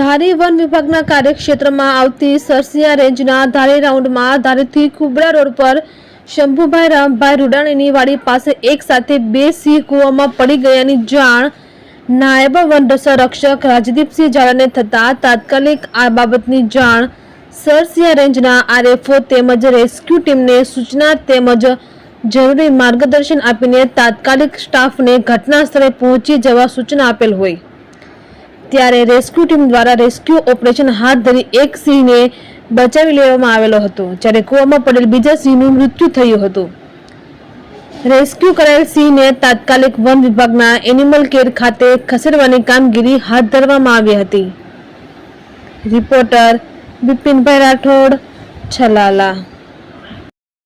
ધારી one વિભાગના કાર્યક્ષેત્રમાં આવતી સરસિયા રેન્જના ધારી રાઉન્ડમાં ધારીથી કુબરા રોડ પર શંભુભાઈ રામભાઈ રૂડાણીની વાડી પાસે એક સાથે બે સિંહ કૂવામાં પડી ગયાની જાણ નાયબ વન સંરક્ષક રાજદીપસિંહ ઝાલાને થતાં તાત્કાલિક આ બાબતની જાણ સરસિયા રેન્જના આરએફઓ તેમજ રેસ્ક્યુ ટીમને સૂચના તેમજ જરૂરી માર્ગદર્શન આપીને તાત્કાલિક સ્ટાફને ઘટના સ્થળે પહોંચી જવા સૂચના આપેલ હોય. ત્યારે રેસ્ક્યુ ટીમ દ્વારા રેસ્ક્યુ ઓપરેશન હાથ ધરી એક સિંહને બચાવી લેવામાં આવેલો હતો, જ્યારે કૂવામાં પડેલ બીજા સિંહનું મૃત્યુ થયું હતું. રેસ્ક્યુ કરાયેલ સિંહને તાત્કાલિક વન વિભાગના એનિમલ કેર ખાતે ખસેડવાની કામગીરી હાથ ધરવામાં આવી હતી. રિપોર્ટર બિપિનભાઈ રાઠોડ, છલાલા.